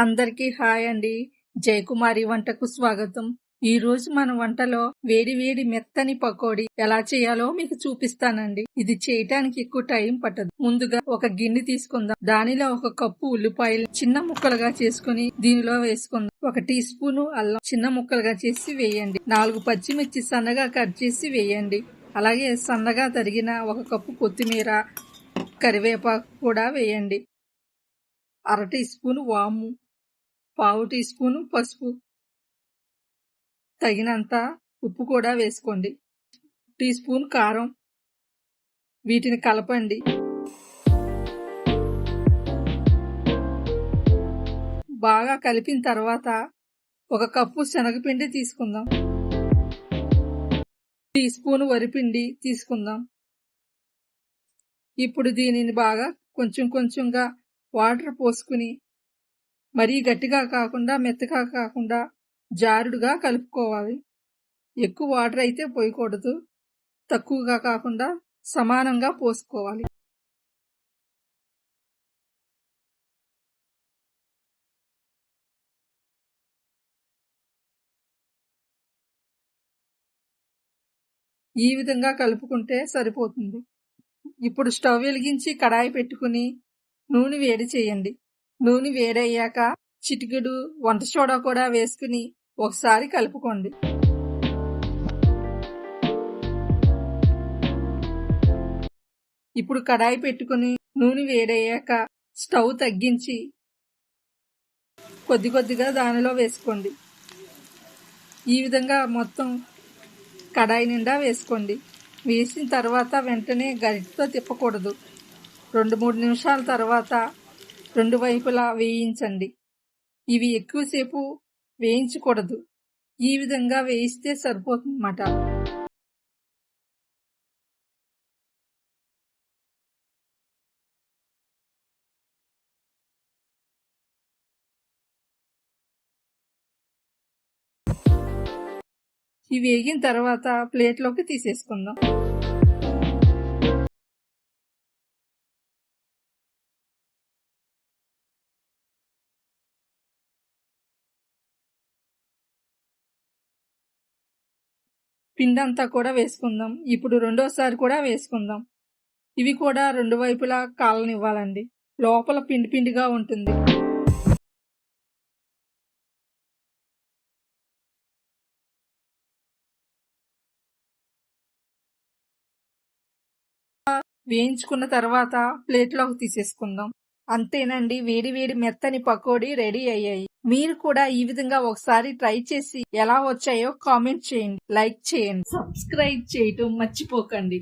అందరికీ హాయ్ అండి. జయకుమారి వంటకు స్వాగతం. ఈ రోజు మన వంటలో వేడి వేడి మెత్తని పకోడీ ఎలా చేయాలో మీకు చూపిస్తానండి. ఇది చేయటానికి ఎక్కువ టైం పట్టదు. ముందుగా ఒక గిన్నె తీసుకుందాం. దానిలో ఒక కప్పు ఉల్లిపాయలు చిన్న ముక్కలుగా చేసుకుని దీనిలో వేసుకుందాం. ఒక టీ స్పూన్ అల్లం చిన్న ముక్కలుగా చేసి వేయండి. నాలుగు పచ్చిమిర్చి సన్నగా కట్ చేసి వేయండి. అలాగే సన్నగా తరిగిన ఒక కప్పు కొత్తిమీర కరివేపాకు కూడా వేయండి. అర టీ స్పూన్ వాము పావు టీ స్పూను పసుపు తగినంత ఉప్పు కూడా వేసుకోండి. టీ స్పూన్ కారం వీటిని కలపండి. బాగా కలిపిన తర్వాత ఒక కప్పు శనగపిండి తీసుకుందాం. టీ స్పూన్ వరిపిండి తీసుకుందాం. ఇప్పుడు దీనిని బాగా కొంచెం కొంచెంగా వాటర్ పోసుకుని మరీ గట్టిగా కాకుండా మెత్తగా కాకుండా జారుడుగా కలుపుకోవాలి. ఎక్కువ వాటర్ అయితే పోయకూడదు. తక్కువగా కాకుండా సమానంగా పోసుకోవాలి. ఈ విధంగా కలుపుకుంటే సరిపోతుంది. ఇప్పుడు స్టవ్ వెలిగించి కడాయి పెట్టుకుని నూనె వేడి చేయండి. నూనె వేడయ్యాక చిటికెడు వంట సోడా కూడా వేసుకుని ఒకసారి కలుపుకోండి. ఇప్పుడు కడాయి పెట్టుకుని నూనె వేడయ్యాక స్టవ్ తగ్గించి కొద్ది కొద్దిగా దానిలో వేసుకోండి. ఈ విధంగా మొత్తం కడాయి నిండా వేసుకోండి. వేసిన తర్వాత వెంటనే గరిటతో తిప్పకూడదు. రెండు మూడు నిమిషాల తర్వాత రెండు వైపులా వేయించండి. ఇవి ఎక్కువసేపు వేయించకూడదు. ఈ విధంగా వేయిస్తే సరిపోతుందన్నమాట. ఇవి వేగిన తర్వాత ప్లేట్లోకి తీసేసుకుందాం. పిండి అంతా కూడా వేసుకుందాం. ఇప్పుడు రెండోసారి కూడా వేసుకుందాం. ఇవి కూడా రెండు వైపులా కాలనివ్వాలండి లోపల పిండి పిండిగా ఉంటుంది. వేయించుకున్న తర్వాత ప్లేట్లోకి తీసేసుకుందాం. అంతేనండి. వేడి వేడి మెత్తని పకోడీ రెడీ అయ్యాయి. మీరు కూడా ఈ విధంగా ఒకసారి ట్రై చేసి ఎలా వచ్చాయో కామెంట్ చేయండి. లైక్ చేయండి. సబ్స్క్రైబ్ చేయటం మర్చిపోకండి.